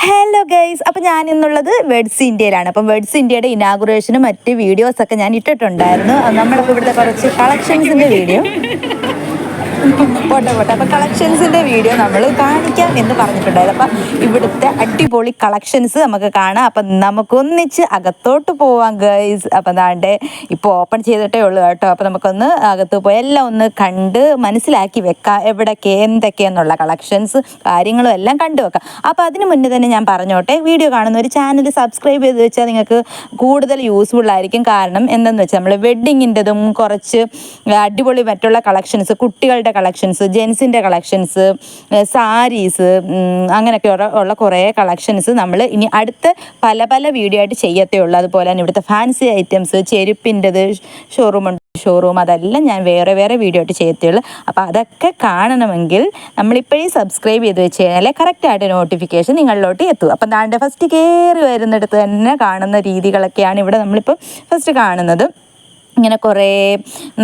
Hello guys അപ്പം ഞാൻ ഇന്നുള്ളത് വെഡ്സ് ഇന്ത്യയിലാണ് അപ്പം വെഡ്സ് ഇന്ത്യയുടെ ഇനാഗുറേഷനും മറ്റ് വീഡിയോസൊക്കെ ഞാൻ ഇട്ടിട്ടുണ്ടായിരുന്നു. നമ്മളിപ്പോൾ ഇവിടുത്തെ കുറച്ച് കളക്ഷൻസിന്റെ വീഡിയോ പോട്ടെ പോട്ടെ. അപ്പം കളക്ഷൻസിന്റെ വീഡിയോ നമ്മൾ കാണിക്കാം എന്ന് പറഞ്ഞിട്ടുണ്ടായിരുന്നു. അപ്പം ഇവിടുത്തെ അടിപൊളി കളക്ഷൻസ് നമുക്ക് കാണാം. അപ്പം നമുക്കൊന്നിച്ച് അകത്തോട്ട് പോവാം ഗൈസ് അപ്പം ദാണ്ടെ ഇപ്പോൾ ഓപ്പൺ ചെയ്തിട്ടേ ഉള്ളൂ കേട്ടോ. അപ്പം നമുക്കൊന്ന് അകത്ത് പോയി എല്ലാം ഒന്ന് കണ്ട് മനസ്സിലാക്കി വെക്കാം. എവിടൊക്കെ എന്തൊക്കെയെന്നുള്ള കളക്ഷൻസ് കാര്യങ്ങളും എല്ലാം കണ്ടു വെക്കാം. അപ്പോൾ അതിന് മുന്നേ തന്നെ ഞാൻ പറഞ്ഞോട്ടെ വീഡിയോ കാണുന്ന ഒരു ചാനൽ സബ്സ്ക്രൈബ് ചെയ്ത് വെച്ചാൽ നിങ്ങൾക്ക് കൂടുതൽ യൂസ്ഫുൾ ആയിരിക്കും. കാരണം എന്തെന്ന് വെച്ചാൽ നമ്മൾ വെഡ്ഡിങ്ങിന്റെതും കുറച്ച് അടിപൊളി മറ്റുള്ള കളക്ഷൻസ് കുട്ടികളുടെ കളക്ഷൻസ് ജെൻസിന്റെ കളക്ഷൻസ് സാരീസ് അങ്ങനെയൊക്കെ ഉള്ള കുറേ കളക്ഷൻസ് നമ്മൾ ഇനി അടുത്ത പല പല വീഡിയോ ആയിട്ട് ചെയ്യത്തേ ഉള്ളൂ. അതുപോലെ തന്നെ ഇവിടുത്തെ ഫാൻസി ഐറ്റംസ് ചെരുപ്പിന്റെത് ഷോറൂമുണ്ട് ഷോറൂം അതെല്ലാം ഞാൻ വേറെ വേറെ വീഡിയോ ആയിട്ട് ചെയ്യത്തുള്ളൂ അപ്പോൾ അതൊക്കെ കാണണമെങ്കിൽ നമ്മളിപ്പോഴേ സബ്സ്ക്രൈബ് ചെയ്ത് വെച്ച് കഴിഞ്ഞാൽ കറക്റ്റായിട്ട് നോട്ടിഫിക്കേഷൻ നിങ്ങളിലോട്ട് എത്തും. അപ്പം താണ്ടെ ഫസ്റ്റ് കയറി വരുന്നിടത്ത് തന്നെ കാണുന്ന രീതികളൊക്കെയാണ് ഇവിടെ നമ്മളിപ്പോൾ ഫസ്റ്റ് കാണുന്നത്. ഇങ്ങനെ കുറേ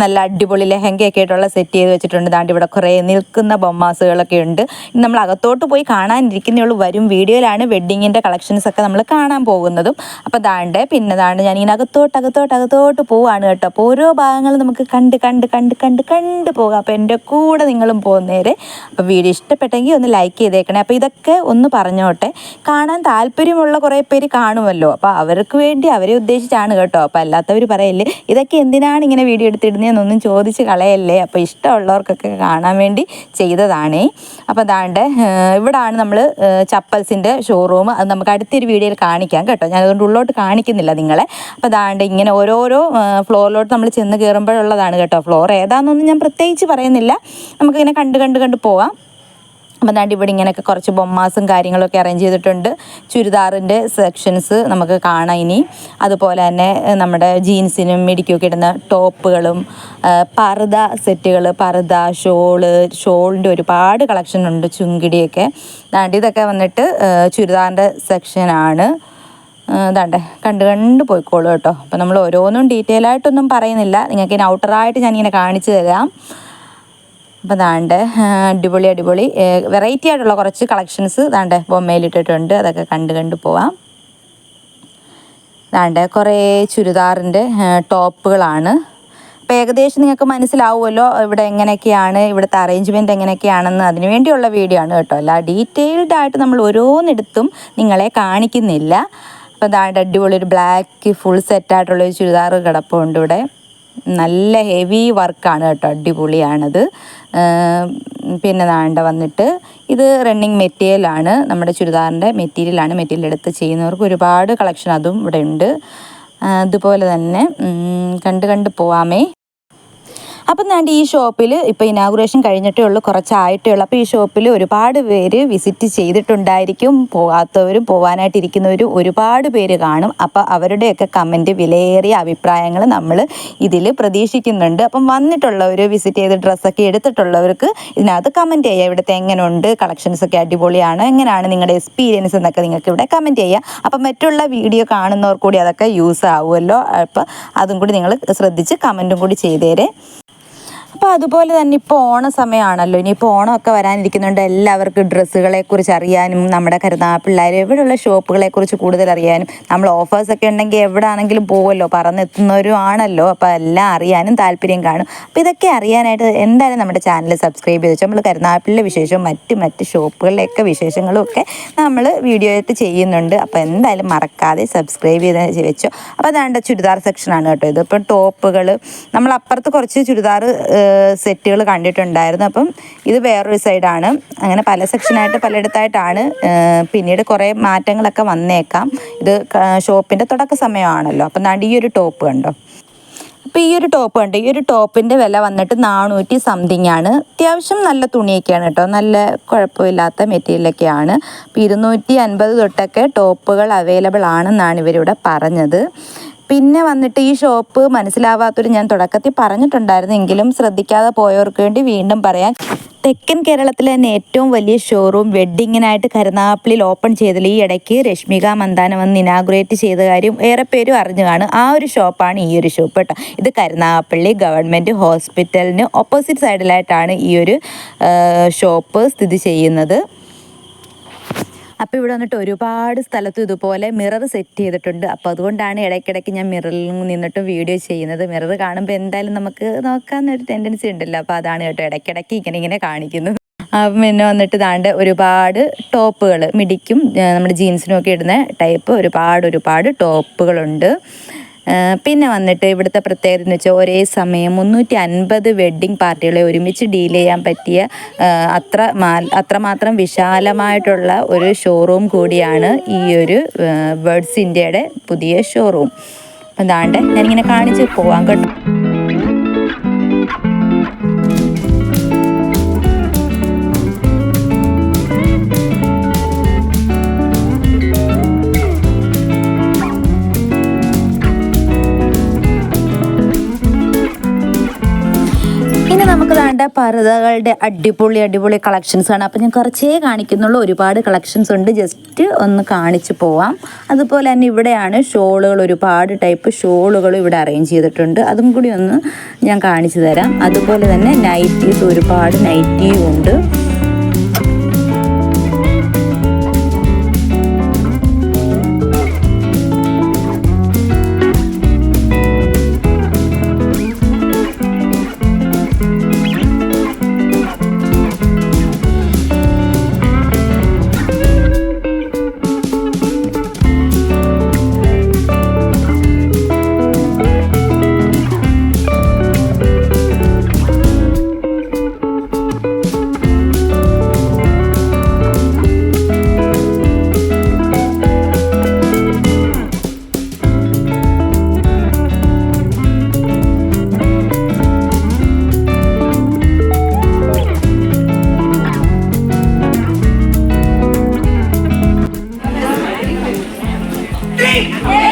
നല്ല അടിപൊളി ലെഹങ്കയൊക്കെ ആയിട്ടുള്ള സെറ്റ് ചെയ്ത് വെച്ചിട്ടുണ്ട്. ദാണ്ട് ഇവിടെ കുറേ നിൽക്കുന്ന ബൊമ്മാസുകളൊക്കെ ഉണ്ട്. നമ്മൾ അകത്തോട്ട് പോയി കാണാനിരിക്കുന്നേ വരും വീഡിയോയിലാണ് വെഡ്ഡിങ്ങിന്റെ കളക്ഷൻസൊക്കെ നമ്മൾ കാണാൻ പോകുന്നതും. അപ്പോൾ ദാണ്ട് പിന്നെ ദാണ്ട് ഞാനിങ്ങനെ അകത്തോട്ട് അകത്തോട്ട് അകത്തോട്ട് പോവാണ് കേട്ടോ. അപ്പോൾ ഓരോ ഭാഗങ്ങളും നമുക്ക് കണ്ട് കണ്ട് കണ്ട് കണ്ട് കണ്ട് പോകാം. അപ്പോൾ എന്റെ കൂടെ നിങ്ങളും പോകുന്നേരെ. അപ്പോൾ വീഡിയോ ഇഷ്ടപ്പെട്ടെങ്കിൽ ഒന്ന് ലൈക്ക് ചെയ്തേക്കണേ. അപ്പോൾ ഇതൊക്കെ ഒന്ന് പറഞ്ഞോട്ടെ. കാണാൻ താല്പര്യമുള്ള കുറേ പേര് കാണുമല്ലോ. അപ്പോൾ അവർക്ക് വേണ്ടി അവരെ ഉദ്ദേശിച്ചാണ് കേട്ടോ. അപ്പോൾ അല്ലാത്തവർ പറയല്ലേ ഇതൊക്കെ എന്തിനാണ് ഇങ്ങനെ വീഡിയോ എടുത്തിടുന്നതെന്നൊന്നും ചോദിച്ച് കളയല്ലേ? അപ്പോൾ ഇഷ്ടമുള്ളവർക്കൊക്കെ കാണാൻ വേണ്ടി ചെയ്തതാണേ. അപ്പോൾ അതാണ്ട് ഇവിടാണ് നമ്മൾ ചപ്പൽസിന്റെ ഷോറൂം അത് നമുക്ക് അടുത്തൊരു വീഡിയോയിൽ കാണിക്കാം കേട്ടോ. ഞാൻ അതുകൊണ്ട് ഉള്ളോട്ട് കാണിക്കുന്നില്ല നിങ്ങളെ. അപ്പോൾ അതാണ്ട് ഇങ്ങനെ ഓരോരോ ഫ്ലോറിലോട്ട് നമ്മൾ ചെന്ന് കയറുമ്പോഴുള്ളതാണ് കേട്ടോ ഫ്ലോർ ഏതാണെന്നൊന്നും ഞാൻ പ്രത്യേകിച്ച് പറയുന്നില്ല. നമുക്കിങ്ങനെ കണ്ട് കണ്ട് കണ്ട് പോവാം. അപ്പം ദാണ്ട് ഇവിടെ ഇങ്ങനെയൊക്കെ കുറച്ച് ബൊമ്മാസും കാര്യങ്ങളൊക്കെ അറേഞ്ച് ചെയ്തിട്ടുണ്ട്. ചുരിദാറിന്റെ സെക്ഷൻസ് നമുക്ക് കാണാം ഇനി. അതുപോലെ തന്നെ നമ്മുടെ ജീൻസിനും മിടിക്കൊക്കെ ഇടുന്ന ടോപ്പുകളും പർദ സെറ്റുകൾ പർദ ഷോൾ ഷോളിന്റെ ഒരുപാട് കളക്ഷൻ ഉണ്ട് ചുങ്കിടിയൊക്കെ. ദാണ്ട് ഇതൊക്കെ വന്നിട്ട് ചുരിദാറിന്റെ സെക്ഷനാണ് ഇതാണ്ടേ കണ്ട് കണ്ട് പോയിക്കോളൂ കേട്ടോ. അപ്പം നമ്മൾ ഓരോന്നും ഡീറ്റെയിൽ ആയിട്ടൊന്നും പറയുന്നില്ല. നിങ്ങൾക്ക് ഇനി ഔട്ടറായിട്ട് ഞാനിങ്ങനെ കാണിച്ചു തരാം. അപ്പോൾ ദാണ്ട് അടിപൊളി അടിപൊളി. വെറൈറ്റി ആയിട്ടുള്ള കുറച്ച് കളക്ഷൻസ് ദാണ്ട് ബൊമ്മയിലിട്ടിട്ടുണ്ട് അതൊക്കെ കണ്ട് കണ്ട് പോവാം. ദാണ്ട് കുറേ ചുരിദാറിന്റെ ടോപ്പുകളാണ്. അപ്പോൾ ഏകദേശം നിങ്ങൾക്ക് മനസ്സിലാവുമല്ലോ ഇവിടെ എങ്ങനെയൊക്കെയാണ് ഇവിടുത്തെ അറേഞ്ച്മെന്റ് എങ്ങനെയൊക്കെയാണെന്ന്. അതിന് വേണ്ടിയുള്ള വീഡിയോ ആണ് കേട്ടോ. അല്ല ഡീറ്റെയിൽഡ് ആയിട്ട് നമ്മൾ ഓരോന്നിടത്തും നിങ്ങളെ കാണിക്കുന്നില്ല. അപ്പോൾ ദാണ്ട് അടിപൊളി ഒരു ബ്ലാക്ക് ഫുൾ സെറ്റായിട്ടുള്ളൊരു ചുരിദാർ കിടപ്പുണ്ട് ഇവിടെ. നല്ല ഹെവി വർക്കാണ് കേട്ടോ അടിപൊളിയാണത്. പിന്നെ നാണ്ട വന്നിട്ട് ഇത് റണ്ണിങ് മെറ്റീരിയലാണ് നമ്മുടെ ചുരിദാറിന്റെ മെറ്റീരിയലാണ് മെറ്റീരിയൽ എടുത്ത് ചെയ്യുന്നവർക്ക് ഒരുപാട് കളക്ഷൻ അതും ഇവിടെ ഉണ്ട് അതുപോലെ തന്നെ കണ്ട് കണ്ട് പോവാമേ. അപ്പം ഞാൻ ഈ ഷോപ്പിൽ ഇപ്പോൾ ഇനാഗുറേഷൻ കഴിഞ്ഞിട്ടേ ഉള്ളൂ കുറച്ചായിട്ടേ ഉള്ളൂ. അപ്പോൾ ഈ ഷോപ്പിൽ ഒരുപാട് പേര് വിസിറ്റ് ചെയ്തിട്ടുണ്ടായിരിക്കും. പോകാത്തവരും പോകാനായിട്ട് ഇരിക്കുന്നവരും ഒരുപാട് പേര് കാണും. അപ്പോൾ അവരുടെയൊക്കെ കമന്റ് വിലയേറിയ അഭിപ്രായങ്ങൾ നമ്മൾ ഇതിൽ പ്രതീക്ഷിക്കുന്നുണ്ട്. അപ്പം വന്നിട്ടുള്ളവർ വിസിറ്റ് ചെയ്ത് ഡ്രസ്സൊക്കെ എടുത്തിട്ടുള്ളവർക്ക് ഇതിനകത്ത് കമന്റ് ചെയ്യുക. ഇവിടുത്തെ എങ്ങനെയുണ്ട് കളക്ഷൻസ് ഒക്കെ അടിപൊളിയാണ്. എങ്ങനെയാണ് നിങ്ങളുടെ എക്സ്പീരിയൻസ് എന്നൊക്കെ നിങ്ങൾക്ക് ഇവിടെ കമന്റ് ചെയ്യുക. അപ്പം മറ്റുള്ള വീഡിയോ കാണുന്നവർ കൂടി അതൊക്കെ യൂസ് ആവുമല്ലോ. അപ്പോൾ അതും കൂടി നിങ്ങൾ ശ്രദ്ധിച്ച് കമന്റും കൂടി ചെയ്തേരെ. അപ്പോൾ അതുപോലെ തന്നെ ഇപ്പോൾ ഓണ സമയമാണല്ലോ ഇനിയിപ്പോൾ ഓണമൊക്കെ വരാനിരിക്കുന്നുണ്ട്. എല്ലാവർക്കും ഡ്രസ്സുകളെ കുറിച്ച് അറിയാനും നമ്മുടെ കരുനാപ്പിള്ളേർ എവിടെയുള്ള ഷോപ്പുകളെ കുറിച്ച് കൂടുതൽ അറിയാനും നമ്മൾ ഓഫേഴ്സൊക്കെ ഉണ്ടെങ്കിൽ എവിടെ ആണെങ്കിലും പോകുമല്ലോ പറന്നെത്തുന്നവരും ആണല്ലോ. അപ്പോൾ എല്ലാം അറിയാനും താല്പര്യം കാണും. അപ്പോൾ ഇതൊക്കെ അറിയാനായിട്ട് എന്തായാലും നമ്മുടെ ചാനൽ സബ്സ്ക്രൈബ് ചെയ്ത് വെച്ചാൽ നമ്മൾ കരുനാപ്പിളിലെ വിശേഷവും മറ്റ് മറ്റ് ഷോപ്പുകളിലെയൊക്കെ വിശേഷങ്ങളും ഒക്കെ നമ്മൾ വീഡിയോ ആയിട്ട് ചെയ്യുന്നുണ്ട്. അപ്പോൾ എന്തായാലും മറക്കാതെ സബ്സ്ക്രൈബ് ചെയ്ത് വെച്ചോ. അപ്പോൾ അതാണ്ട് ചുരിദാർ സെക്ഷനാണ് കേട്ടോ ഇത്. ഇപ്പം ടോപ്പുകൾ നമ്മൾ അപ്പുറത്ത് കുറച്ച് ചുരിദാർ സെറ്റുകൾ കണ്ടിട്ടുണ്ടായിരുന്നു. അപ്പം ഇത് വേറൊരു സൈഡാണ്. അങ്ങനെ പല സെക്ഷനായിട്ട് പലയിടത്തായിട്ടാണ്. പിന്നീട് കുറേ മാറ്റങ്ങളൊക്കെ വന്നേക്കാം. ഇത് ഷോപ്പിന്റെ തുടക്ക സമയമാണല്ലോ. അപ്പം നാണ്ട് ഈ ഒരു ടോപ്പ് കണ്ടോ? അപ്പോൾ ഈ ഒരു ടോപ്പ് ഉണ്ട് ഈ ഒരു ടോപ്പിന്റെ വില വന്നിട്ട് നാനൂറ്റി സംതിങ് ആണ്. അത്യാവശ്യം നല്ല തുണിയൊക്കെയാണ് കേട്ടോ. നല്ല കുഴപ്പമില്ലാത്ത മെറ്റീരിയലൊക്കെയാണ്. അപ്പോൾ ഇരുന്നൂറ്റി അൻപത് തൊട്ടൊക്കെ ടോപ്പുകൾ അവൈലബിൾ ആണെന്നാണ് ഇവരിവിടെ പറഞ്ഞത്. പിന്നെ വന്നിട്ട് ഈ ഷോപ്പ് മനസ്സിലാവാത്തൊരു ഞാൻ തുടക്കത്തിൽ പറഞ്ഞിട്ടുണ്ടായിരുന്നു. എങ്കിലും ശ്രദ്ധിക്കാതെ പോയവർക്ക് വേണ്ടി വീണ്ടും പറയാം. തെക്കൻ കേരളത്തിലെ തന്നെ ഏറ്റവും വലിയ ഷോറൂം വെഡ്ഡിങ്ങിനായിട്ട് കരുനാഗപ്പള്ളിയിൽ ഓപ്പൺ ചെയ്തതിൽ ഈ ഇടയ്ക്ക് രശ്മിക മന്ദാന വന്ന് ഇനാഗുറേറ്റ് ചെയ്ത കാര്യം ഏറെ പേരും അറിഞ്ഞു കാണും. ആ ഒരു ഷോപ്പാണ് ഈ ഒരു ഷോപ്പ് കേട്ടോ. ഇത് കരുനാഗപ്പള്ളി ഗവൺമെന്റ് ഹോസ്പിറ്റലിന് ഓപ്പോസിറ്റ് സൈഡിലായിട്ടാണ് ഈ ഒരു ഷോപ്പ് സ്ഥിതി ചെയ്യുന്നത്. അപ്പോൾ ഇവിടെ വന്നിട്ട് ഒരുപാട് സ്ഥലത്തും ഇതുപോലെ മിറർ സെറ്റ് ചെയ്തിട്ടുണ്ട്. അപ്പോൾ അതുകൊണ്ടാണ് ഇടയ്ക്കിടയ്ക്ക് ഞാൻ മിററിൽ നിന്നിട്ട് വീഡിയോ ചെയ്യുന്നത്. മിറർ കാണുമ്പോൾ എന്തായാലും നമുക്ക് നോക്കാമെന്നൊരു ടെൻഡൻസി ഉണ്ടല്ലോ. അപ്പോൾ അതാണ് കേട്ടോ ഇടയ്ക്കിടയ്ക്ക് ഇങ്ങനെ ഇങ്ങനെ കാണിക്കുന്നത്. അപ്പം പിന്നെ വന്നിട്ട് ദാണ്ട് ഒരുപാട് ടോപ്പുകൾ മിടിക്കും നമ്മുടെ ജീൻസിനും ഒക്കെ ഇടുന്ന ടൈപ്പ് ഒരുപാട് ഒരുപാട് ടോപ്പുകളുണ്ട്. പിന്നെ വന്നിട്ട് ഇവിടുത്തെ പ്രത്യേകത എന്ന് വെച്ചാൽ ഒരേ സമയം മുന്നൂറ്റി അൻപത് വെഡ്ഡിങ് പാർട്ടികളെ ഒരുമിച്ച് ഡീൽ ചെയ്യാൻ പറ്റിയ അത്ര അത്രമാത്രം വിശാലമായിട്ടുള്ള ഒരു ഷോറൂം കൂടിയാണ് ഈ ഒരു വേർഡ്സ് ഇന്ത്യയുടെ പുതിയ ഷോറൂം അപ്പം ഞാനിങ്ങനെ കാണിച്ച് പോവാൻ കേട്ടോ. പർദ്ദകളുടെ അടിപൊളി അടിപൊളി കളക്ഷൻസ് ആണ് അപ്പം ഞാൻ കുറച്ചേ കാണിക്കുന്നുള്ളൂ. ഒരുപാട് കളക്ഷൻസ് ഉണ്ട്. ജസ്റ്റ് ഒന്ന് കാണിച്ചു പോവാം. അതുപോലെ തന്നെ ഇവിടെയാണ് ഷോളുകൾ. ഒരുപാട് ടൈപ്പ് ഷോളുകൾ ഇവിടെ അറേഞ്ച് ചെയ്തിട്ടുണ്ട്. അതും കൂടി ഒന്ന് ഞാൻ കാണിച്ചു തരാം. അതുപോലെ തന്നെ നൈറ്റീസ് ഒരുപാട് നൈറ്റിയും ഉണ്ട്. Yeah.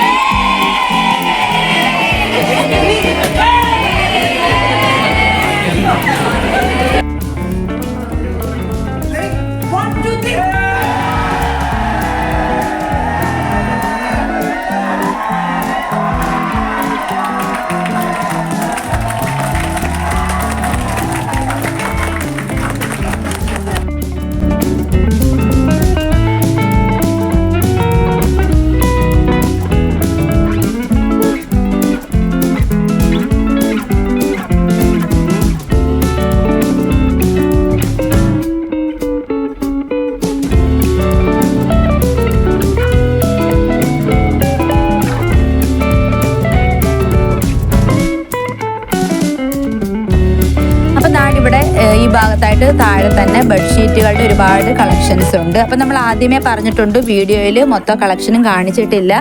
ഏഹ്, താഴെ തന്നെ ബെഡ്ഷീറ്റുകളുടെ ഒരുപാട് കളക്ഷൻസ് ഉണ്ട്. അപ്പം നമ്മൾ ആദ്യമേ പറഞ്ഞിട്ടുണ്ട് വീഡിയോയിൽ മൊത്തം കളക്ഷനും കാണിച്ചിട്ടില്ല.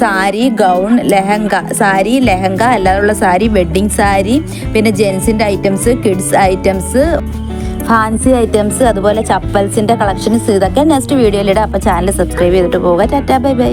സാരി ഗൗൺ ലെഹങ്ക സാരി ലെഹങ്ക അല്ലാതുള്ള സാരി വെഡ്ഡിങ് സാരി പിന്നെ ജെൻസിന്റെ items kids items fancy items അതുപോലെ ചപ്പൽസിന്റെ കളക്ഷൻസ് ഇതൊക്കെ നെക്സ്റ്റ് വീഡിയോയിലിടാം. അപ്പോൾ ചാനൽ സബ്സ്ക്രൈബ് ചെയ്തിട്ട് പോവുക. Ta-ta bye bye.